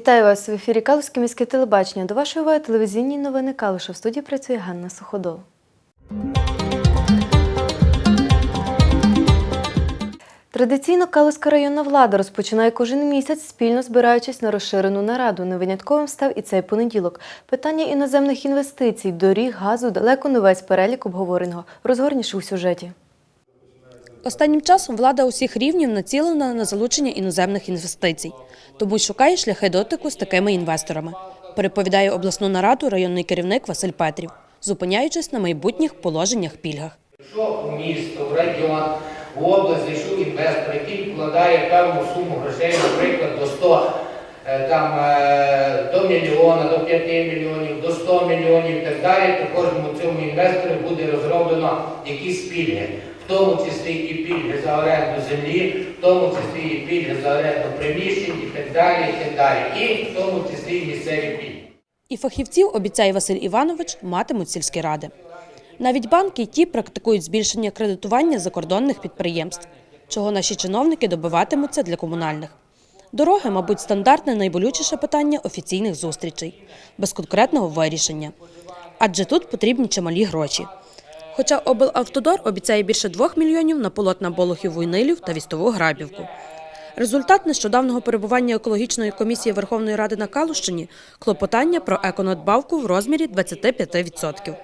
Вітаю вас в ефірі Калуське міське телебачення. До вашої уваги телевізійні новини Калуша. В студії працює Ганна Суходол. Традиційно Калуська районна влада розпочинає кожен місяць, спільно збираючись на розширену нараду. Невинятковим став і цей понеділок. Питання іноземних інвестицій, доріг, газу далеко не весь перелік обговореного. Розгорніше у сюжеті. Останнім часом влада усіх рівнів націлена на залучення іноземних інвестицій, тому шукає шляхи дотику з такими інвесторами, переповідає обласну нараду районний керівник Василь Петрів, зупиняючись на майбутніх положеннях пільгах. Якщо в місто, в район, в область зайшов інвестор, який вкладає певну суму грошей, наприклад, до 100, е, там, е, до мільйона, до 5 мільйонів, до 100 мільйонів і так далі, то кожному цьому інвестору буде розроблено якісь пільги. В тому числі і пільги за оренду землі, в тому числі і пільги за оренду приміщень і так далі, і так далі. І в тому числі і місцеві пільги. І фахівців, обіцяє Василь Іванович, матимуть сільські ради. Навіть банки ті практикують збільшення кредитування закордонних підприємств, чого наші чиновники добиватимуться для комунальних. Дороги, мабуть, стандартне найболючіше питання офіційних зустрічей, без конкретного вирішення. Адже тут потрібні чималі гроші. Хоча облавтодор обіцяє більше 2 мільйонів на полотна Болохів Войнилів та Вістову Грабівку. Результат нещодавнього перебування екологічної комісії Верховної Ради на Калущині – клопотання про еконадбавку в розмірі 25%.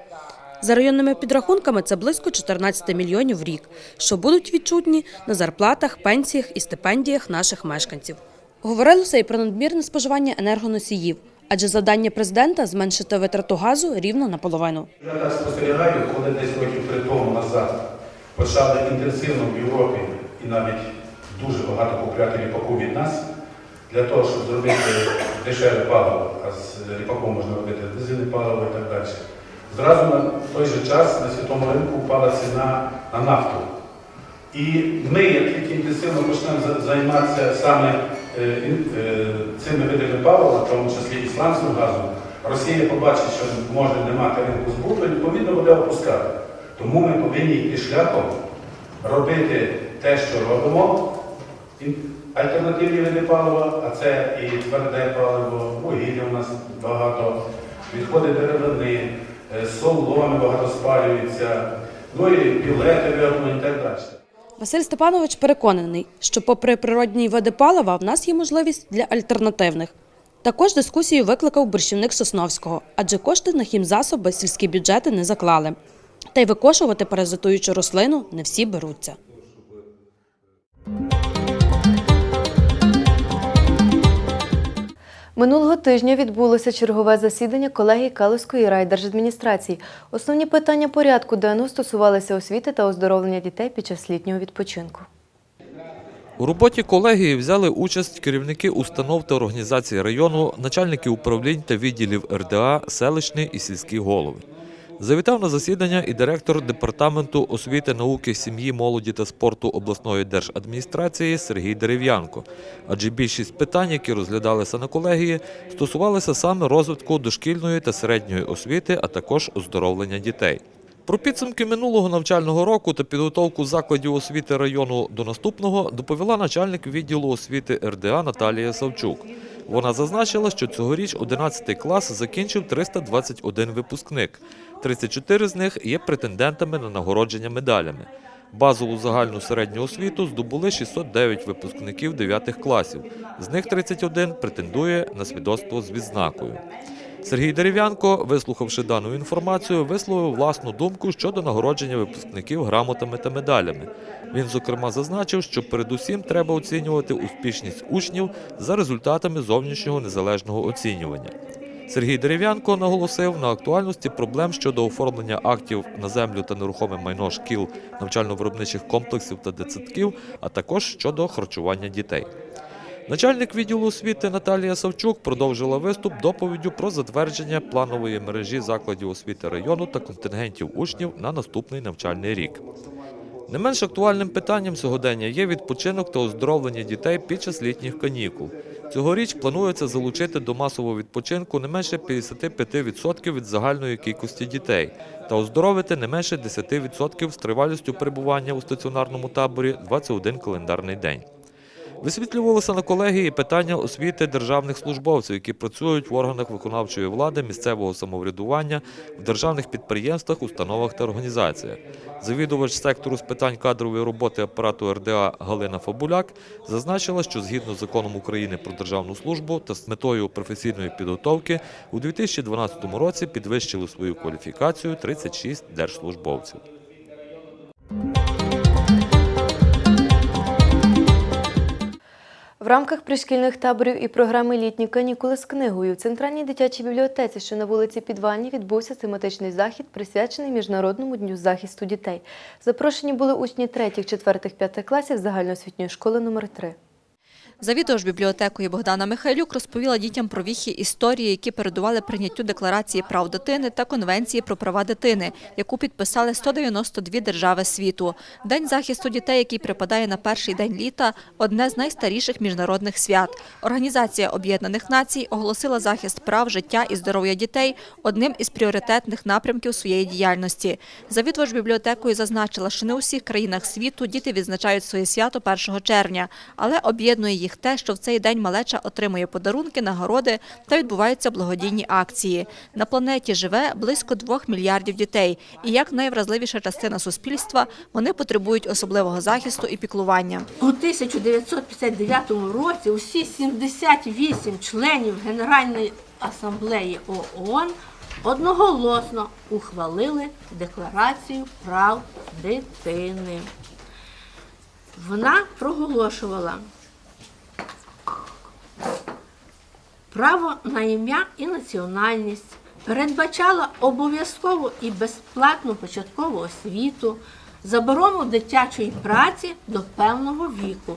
За районними підрахунками це близько 14 мільйонів в рік, що будуть відчутні на зарплатах, пенсіях і стипендіях наших мешканців. Говорилося і про надмірне споживання енергоносіїв, адже завдання президента зменшити витрату газу рівно наполовину. Я так спостерігаю, коли десь років три тому назад почали інтенсивно в Європі і навіть дуже багато купляти ріпаку від нас для того, щоб зробити дешеве паливо, а з ріпаком можна робити дизельне паливо і так далі. Зразу на той же час на світовому ринку впала ціна на нафту. І ми, як тільки інтенсивно почнемо займатися саме цими видами палива, в тому числі і сланцевим газом, Росія побачить, що може не мати ринку збуту, відповідно буде опускати. Тому ми повинні йти шляхом робити те, що робимо, альтернативні види палива, а це і тверде паливо, вугілля у нас багато, відходи деревини, е, соломи багато спалюється, ну і пілети вироблені і так далі. Василь Степанович переконаний, що попри природні види палива в нас є можливість для альтернативних. Також дискусію викликав борщівник Сосновського, адже кошти на хімзасоби сільські бюджети не заклали. Та й викошувати паразитуючу рослину не всі беруться. Минулого тижня відбулося чергове засідання колегії Калуської райдержадміністрації. Основні питання порядку денного стосувалися освіти та оздоровлення дітей під час літнього відпочинку. У роботі колегії взяли участь керівники установ та організацій району, начальники управлінь та відділів РДА, селищні і сільські голови. Завітав на засідання і директор департаменту освіти, науки, сім'ї, молоді та спорту обласної держадміністрації Сергій Дерев'янко. Адже більшість питань, які розглядалися на колегії, стосувалися саме розвитку дошкільної та середньої освіти, а також оздоровлення дітей. Про підсумки минулого навчального року та підготовку закладів освіти району до наступного доповіла начальник відділу освіти РДА Наталія Савчук. Вона зазначила, що цьогоріч 11 клас закінчив 321 випускник. 34 з них є претендентами на нагородження медалями. Базову загальну середню освіту здобули 609 випускників 9 класів. З них 31 претендує на свідоцтво з відзнакою. Сергій Дерев'янко, вислухавши дану інформацію, висловив власну думку щодо нагородження випускників грамотами та медалями. Він, зокрема, зазначив, що передусім треба оцінювати успішність учнів за результатами зовнішнього незалежного оцінювання. Сергій Дерев'янко наголосив на актуальності проблем щодо оформлення актів на землю та нерухоме майно шкіл, навчально-виробничих комплексів та дитсадків, а також щодо харчування дітей. Начальник відділу освіти Наталія Савчук продовжила виступ доповіддю про затвердження планової мережі закладів освіти району та контингентів учнів на наступний навчальний рік. Не менш актуальним питанням сьогодення є відпочинок та оздоровлення дітей під час літніх канікул. Цьогоріч планується залучити до масового відпочинку не менше 55% від загальної кількості дітей та оздоровити не менше 10% з тривалістю перебування у стаціонарному таборі 21 календарний день. Висвітлювалося на колегії питання освіти державних службовців, які працюють в органах виконавчої влади, місцевого самоврядування, в державних підприємствах, установах та організаціях. Завідувач сектору з питань кадрової роботи апарату РДА Галина Фабуляк зазначила, що згідно з законом України про державну службу та з метою професійної підготовки у 2012 році підвищили свою кваліфікацію 36 держслужбовців. В рамках пришкільних таборів і програми Літні канікули з книгою в центральній дитячій бібліотеці, що на вулиці Підвальні, відбувся тематичний захід, присвячений Міжнародному дню захисту дітей. Запрошені були учні 3, 4, 5 класів загальноосвітньої школи номер 3 Завідувач бібліотекою Богдана Михайлюк розповіла дітям про віхи історії, які передували прийняттю Декларації прав дитини та Конвенції про права дитини, яку підписали 192 держави світу. День захисту дітей, який припадає на перший день літа, одне з найстаріших міжнародних свят. Організація Об'єднаних Націй оголосила захист прав, життя і здоров'я дітей одним із пріоритетних напрямків своєї діяльності. Завідувач бібліотекою зазначила, що не у всіх країнах світу діти відзначають своє свято 1 червня, але об'єднує їх те, що в цей день малеча отримує подарунки, нагороди та відбуваються благодійні акції. На планеті живе близько двох мільярдів дітей, і як найвразливіша частина суспільства, вони потребують особливого захисту і піклування. У 1959 році усі 78 членів Генеральної асамблеї ООН одноголосно ухвалили Декларацію прав дитини. Вона проголошувала право на ім'я і національність, передбачала обов'язкову і безплатну початкову освіту, заборону дитячої праці до певного віку,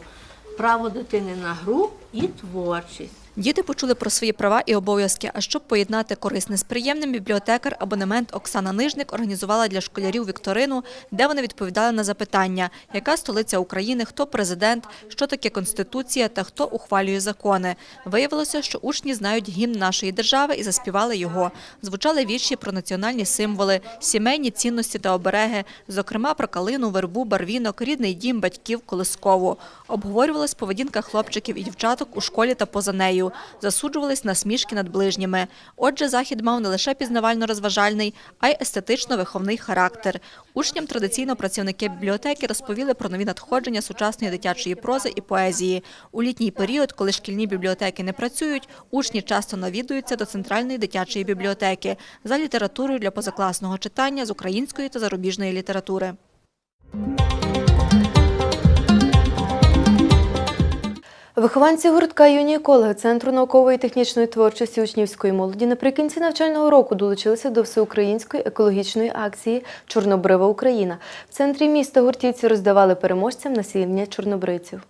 право дитини на гру і творчість. Діти почули про свої права і обов'язки. А щоб поєднати корисне з приємним, бібліотекар абонемент Оксана Нижник організувала для школярів вікторину, де вони відповідали на запитання, яка столиця України, хто президент, що таке конституція та хто ухвалює закони. Виявилося, що учні знають гімн нашої держави і заспівали його. Звучали вірші про національні символи, сімейні цінності та обереги, зокрема про калину, вербу, барвінок, рідний дім, батьків, колискову. Обговорювалась поведінка хлопчиків і дівчаток у школі та поза нею. Засуджувались на смішки над ближніми. Отже, захід мав не лише пізнавально-розважальний, а й естетично-виховний характер. Учням традиційно працівники бібліотеки розповіли про нові надходження сучасної дитячої прози і поезії. У літній період, коли шкільні бібліотеки не працюють, учні часто навідуються до центральної дитячої бібліотеки за літературою для позакласного читання з української та зарубіжної літератури. Вихованці гуртка юні екологи Центру наукової і технічної творчості учнівської молоді наприкінці навчального року долучилися до всеукраїнської екологічної акції Чорнобрива Україна. В центрі міста гуртівці роздавали переможцям насіння чорнобривців.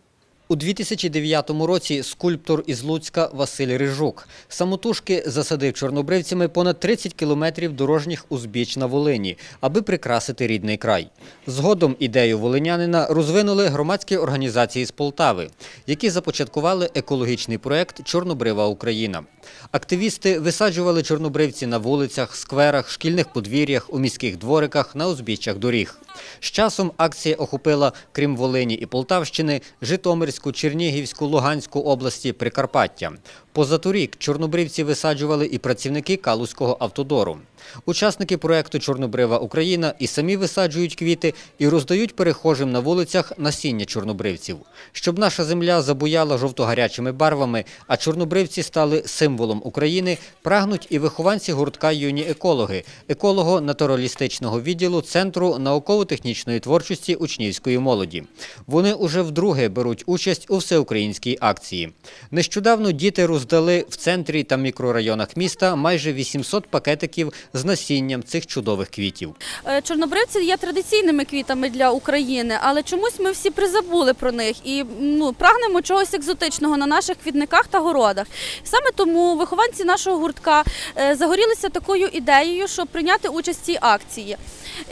У 2009 році скульптор із Луцька Василь Рижук самотужки засадив чорнобривцями понад 30 кілометрів дорожніх узбіч на Волині, аби прикрасити рідний край. Згодом ідею волинянина розвинули громадські організації з Полтави, які започаткували екологічний проект Чорнобрива Україна. Активісти висаджували чорнобривці на вулицях, скверах, шкільних подвір'ях, у міських двориках, на узбіччях доріг. З часом акція охопила, крім Волині і Полтавщини, Житомирську, Чернігівську, Луганську області, Прикарпаття. Позаторік чорнобривці висаджували і працівники Калузького автодору. Учасники проекту Чорнобрива Україна і самі висаджують квіти і роздають перехожим на вулицях насіння чорнобривців. Щоб наша земля забуяла жовто-гарячими барвами, а чорнобривці стали символом України, прагнуть і вихованці гуртка юні екологи, еколого-натуралістичного відділу Центру науково-технічної творчості учнівської молоді. Вони уже вдруге беруть участь у всеукраїнській акції. Нещодавно діти роздали в центрі та мікрорайонах міста майже 800 пакетиків з насінням цих чудових квітів. Е, Чорнобривці є традиційними квітами для України, але чомусь ми всі призабули про них і ну, прагнемо чогось екзотичного на наших квітниках та городах. Саме тому вихованці нашого гуртка е, загорілися такою ідеєю, щоб прийняти участь в цій акції.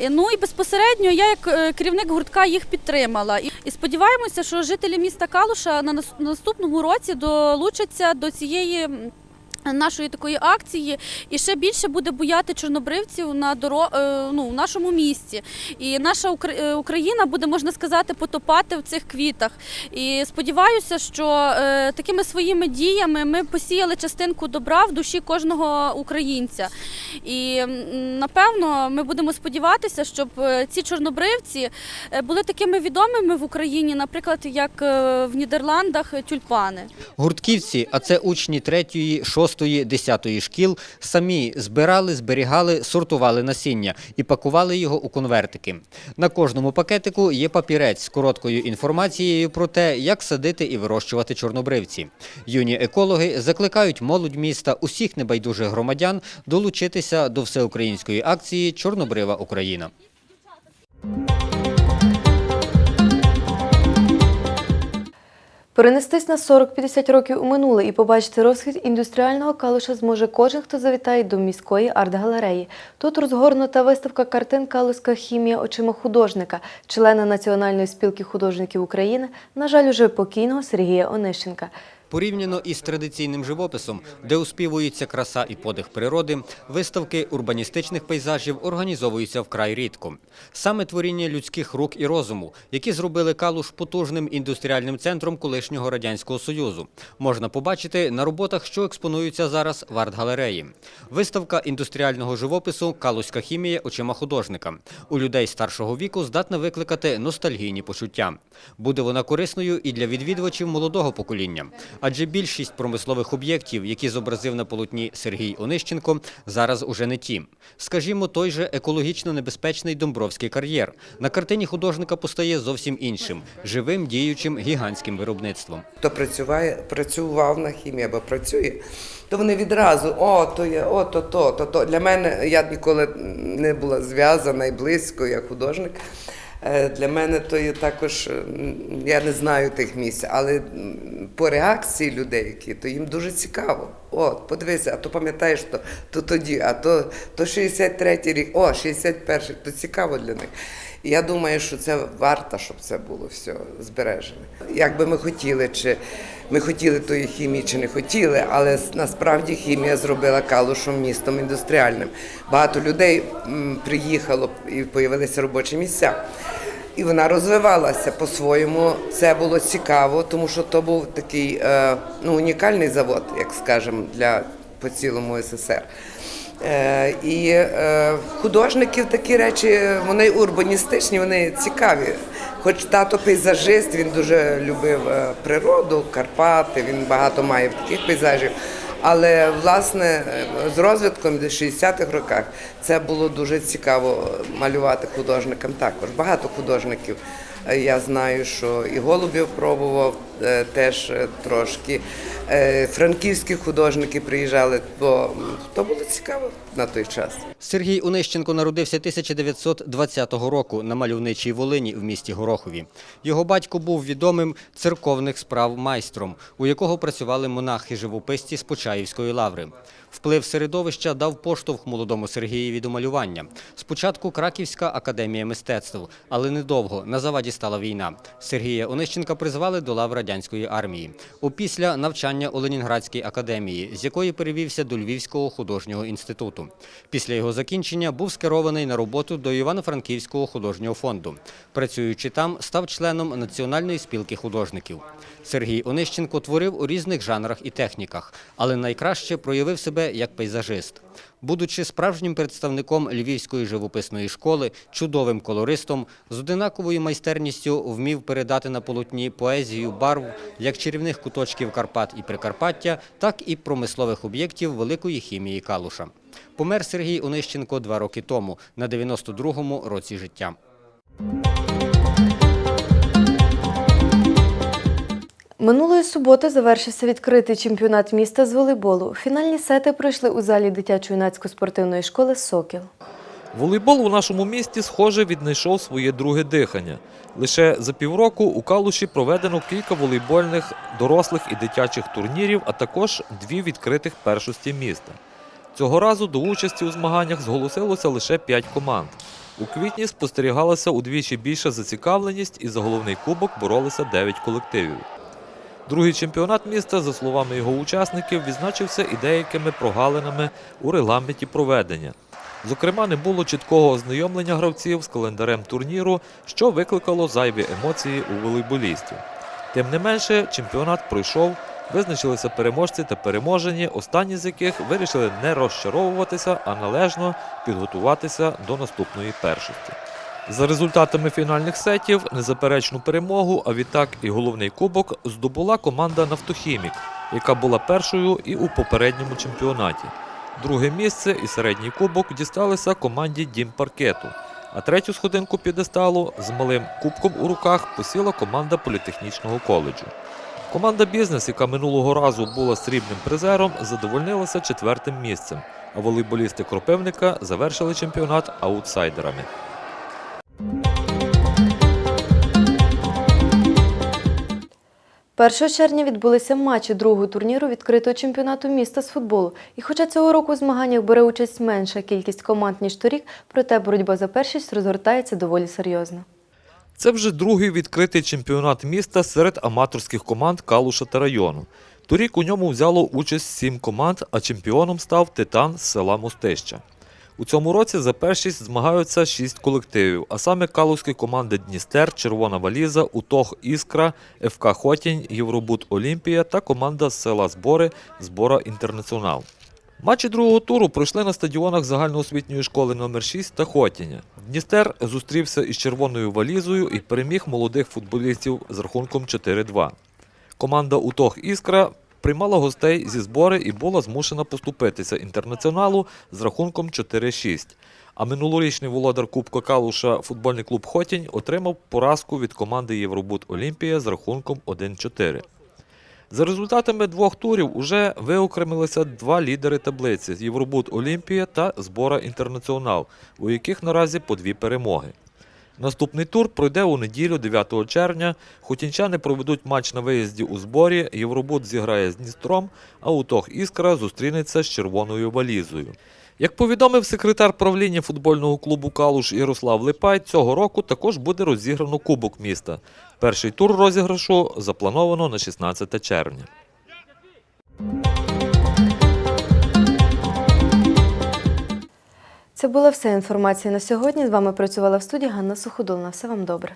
Е, Ну і безпосередньо я, як керівник гуртка, їх підтримала. І сподіваємося, що жителі міста Калуша на наступному році долучаться до цієї. Нашої такої акції і ще більше буде бояти чорнобривців на доро... е, ну, в нашому місті. І наша е, Україна буде, можна сказати, потопати в цих квітах. І сподіваюся, що е, такими своїми діями ми посіяли частинку добра в душі кожного українця. І напевно ми будемо сподіватися, щоб ці чорнобривці були такими відомими в Україні, наприклад, як в Нідерландах тюльпани. Гуртківці, а це учні 3, 6, 10 шкіл, самі збирали, зберігали, сортували насіння і пакували його у конвертики. На кожному пакетику є папірець з короткою інформацією про те, як садити і вирощувати чорнобривці. Юні екологи закликають молодь міста усіх небайдужих громадян долучитися до всеукраїнської акції Чорнобрива Україна. Перенестись на 40-50 років у минуле і побачити розхід індустріального калуша зможе кожен, хто завітає до міської арт-галереї. Тут розгорнута виставка картин Калузька хімія очима художника, члена Національної спілки художників України, на жаль, уже покійного Сергія Онищенка. Порівняно із традиційним живописом, де успівується краса і подих природи, виставки урбаністичних пейзажів організовуються вкрай рідко. Саме творіння людських рук і розуму, які зробили Калуш потужним індустріальним центром колишнього радянського союзу, можна побачити на роботах, що експонуються зараз в арт-галереї. Виставка індустріального живопису Калуська хімія очима художника. У людей старшого віку здатна викликати ностальгійні почуття. Буде вона корисною і для відвідувачів молодого покоління. Адже більшість промислових об'єктів, які зобразив на полотні Сергій Онищенко, зараз уже не ті. Скажімо, той же екологічно небезпечний Домбровський кар'єр. На картині художника постає зовсім іншим живим, діючим гігантським виробництвом. хто працюває, працював на хімії або працює, то вони відразу о, то є, о, то, то, то, то. Для мене я ніколи не була зв'язана і близько як художник. Е, Для мене то є також, е, я не знаю тих місць, але по реакції людей, які, то їм дуже цікаво. От, подивися, а то пам'ятаєш, то, то тоді, а то, то 63-й рік, о, 61-й, то цікаво для них. Я думаю, що це варто, щоб це було все збережене. Як би ми хотіли, чи ми хотіли тої хімії, чи не хотіли, але насправді хімія зробила Калушем містом індустріальним. Багато людей приїхало і з'явилися робочі місця. І вона розвивалася по-своєму. Це було цікаво, тому що то був такий е, ну, унікальний завод, як скажемо, для по цілому СССР. Е, і е, художників такі речі, вони урбаністичні, вони цікаві. Хоч тато пейзажист, він дуже любив природу, Карпати, він багато має таких пейзажів. Але власне з розвитком в 60-х роках це було дуже цікаво малювати художникам також. Багато художників. Я знаю, що і Голубів пробував е, теж е, трошки. Е, Франківські художники приїжджали, бо то було цікаво на той час. Сергій Онищенко народився 1920 року на мальовничій Волині в місті Горохові. Його батько був відомим церковних справ майстром, у якого працювали монахи-живописці з Почаївської лаври. Вплив середовища дав поштовх молодому Сергієві до малювання. Спочатку Краківська академія мистецтв, але недовго на заваді стала війна. Сергія Онищенка призвали до лав радянської армії. Опісля навчання у Ленінградській академії, з якої перевівся до Львівського художнього інституту. Після його закінчення був скерований на роботу до Івано-Франківського художнього фонду. Працюючи там, став членом Національної спілки художників. Сергій Онищенко творив у різних жанрах і техніках, але найкраще проявив себе як пейзажист. Будучи справжнім представником Львівської живописної школи, чудовим колористом, з одинаковою майстерністю вмів передати на полотні поезію барв як чарівних куточків Карпат і Прикарпаття, так і промислових об'єктів великої хімії Калуша. Помер Сергій Онищенко два роки тому, на 92-му році життя. Минулої суботи завершився відкритий чемпіонат міста з волейболу. Фінальні сети пройшли у залі дитячо-юнацької спортивної школи Сокіл. Волейбол у нашому місті, схоже, віднайшов своє друге дихання. Лише за півроку у Калуші проведено кілька волейбольних дорослих і дитячих турнірів, а також дві відкритих першості міста. Цього разу до участі у змаганнях зголосилося лише п'ять команд. У квітні спостерігалася удвічі більша зацікавленість і за головний кубок боролися дев'ять колективів. Другий чемпіонат міста, за словами його учасників, відзначився і деякими прогалинами у регламенті проведення. Зокрема, не було чіткого ознайомлення гравців з календарем турніру, що викликало зайві емоції у волейболістів. Тим не менше, чемпіонат пройшов, визначилися переможці та переможені, останні з яких вирішили не розчаровуватися, а належно підготуватися до наступної першості. За результатами фінальних сетів незаперечну перемогу, а відтак і головний кубок здобула команда Нафтохімік, яка була першою і у попередньому чемпіонаті. Друге місце і середній кубок дісталися команді Дім Паркету. А третю сходинку підесталу з малим кубком у руках посіла команда політехнічного коледжу. Команда бізнес, яка минулого разу була срібним призером, задовольнилася четвертим місцем, а волейболісти Кропивника завершили чемпіонат аутсайдерами. 1 червня відбулися матчі другого турніру відкритого чемпіонату міста з футболу. І хоча цього року у змаганнях бере участь менша кількість команд, ніж торік, проте боротьба за першість розгортається доволі серйозно. Це вже другий відкритий чемпіонат міста серед аматорських команд Калуша та району. Торік у ньому взяло участь сім команд, а чемпіоном став Титан з села Мостища. У цьому році за першість змагаються шість колективів, а саме калузькі команди Дністер, Червона Валіза, Утох Іскра, ФК Хотінь, Євробут Олімпія та команда з села Збори Збора Інтернаціонал. Матчі другого туру пройшли на стадіонах загальноосвітньої школи номер 6 та Хотіня. Дністер зустрівся із червоною валізою і переміг молодих футболістів з рахунком 4-2. Команда Утох Іскра приймала гостей зі збори і була змушена поступитися інтернаціоналу з рахунком 4-6. А минулорічний володар Кубка Калуша футбольний клуб Хотінь отримав поразку від команди Євробут Олімпія з рахунком 1-4. За результатами двох турів уже виокремилися два лідери таблиці Євробут Олімпія та Збора Інтернаціонал, у яких наразі по дві перемоги. Наступний тур пройде у неділю 9 червня. Хотінчани проведуть матч на виїзді у зборі. Євробут зіграє з Дністром, а Утох Іскра зустрінеться з червоною валізою. Як повідомив секретар правління футбольного клубу Калуш Ярослав Липай, цього року також буде розіграно Кубок міста. Перший тур розіграшу заплановано на 16 червня. Це була вся інформація на сьогодні. З вами працювала в студії Ганна Суходол. На все вам добре.